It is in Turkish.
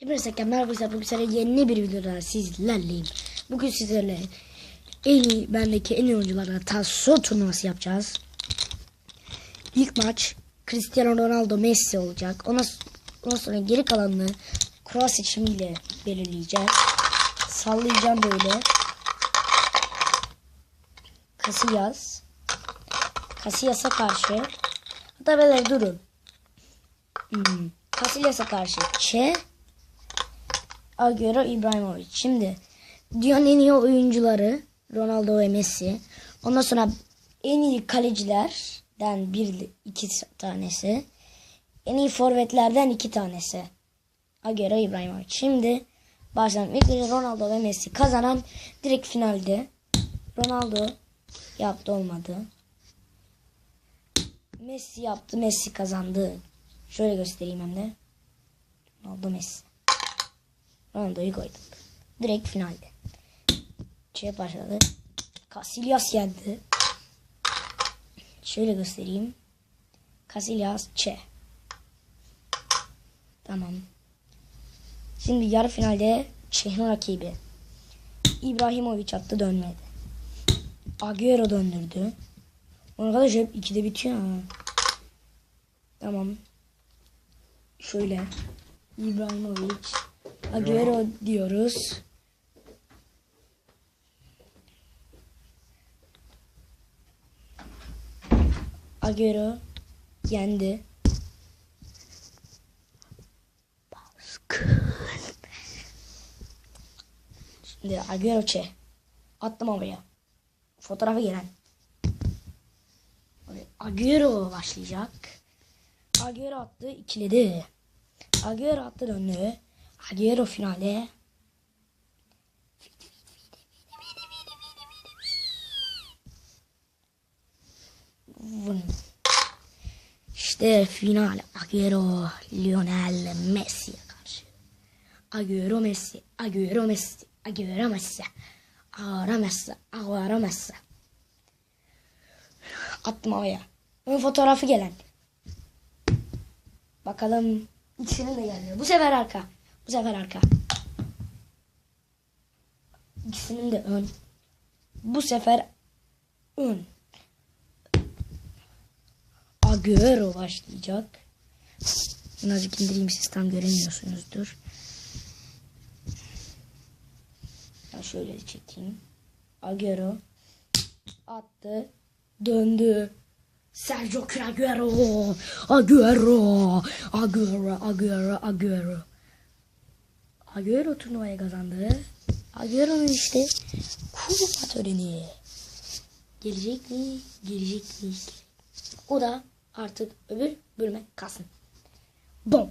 Hepinize merhaba arkadaşlar. Bugün sizlerle yeni bir videoda sizlerleyim. Bugün sizlerle en iyi, bendeki en iyi oyuncularla taso turnuvası yapacağız. İlk maç Cristiano Ronaldo Messi olacak. Ona, ondan sonra geri kalanını kura seçimiyle belirleyeceğiz. Sallayacağım böyle. Casillas. Casillas'a karşı. Hatta böyle durun. Hmm. Casillas'a karşı Çe. Agüero İbrahimovic. Şimdi dünyanın en iyi oyuncuları Ronaldo ve Messi. Ondan sonra en iyi kalecilerden bir iki tanesi. En iyi forvetlerden iki tanesi. Agüero İbrahimovic. Şimdi başlayalım. İlk önce Ronaldo ve Messi kazanan direkt finalde. Ronaldo yaptı olmadı. Messi yaptı. Messi kazandı. Şöyle göstereyim hem de. Ronaldo Messi. Ronaldo'yu koydum. Direkt finalde. Şey başladı. Casillas geldi. Şöyle göstereyim. Casillas Çe. Tamam. Şimdi yarı finalde Çeh'in rakibi. İbrahimovic attı dönmedi. Agüero döndürdü. Arkadaş hep ikide bitiyor ha. Tamam. Şöyle. İbrahimovic. Agüero diyoruz. Agüero yendi. Baskın. Şimdi Agüero çe. Attım oraya. Fotoğrafı gelen. Agüero başlayacak. Agüero attı ikiledi. Agüero attı döndü. Agüero finale. Vın. İşte final Agüero Lionel Messi'ye karşı. Agüero Messi, Agüero Messi, Agüero Messi. Agüero Messi, Agüero Messi. Attım havaya. Ön fotoğrafı gelen. Bakalım ikisinin de gelmiyor. Bu sefer arka. Bu sefer arka. İkisinin de ön. Bu sefer ön. Agüero başlayacak. Birazcık indireyim siz tam göremiyorsunuzdur. Ben şöyle çekeyim. Agüero attı. Döndü. Sergio Agüero. Agüero. Agüero. Agüero. Agüero. Agüero turnuvayı kazandı. Agüero'nun işte kupa töreni. Gelecek mi? Gelecek mi? O da artık öbür bölüme kalsın. Bom.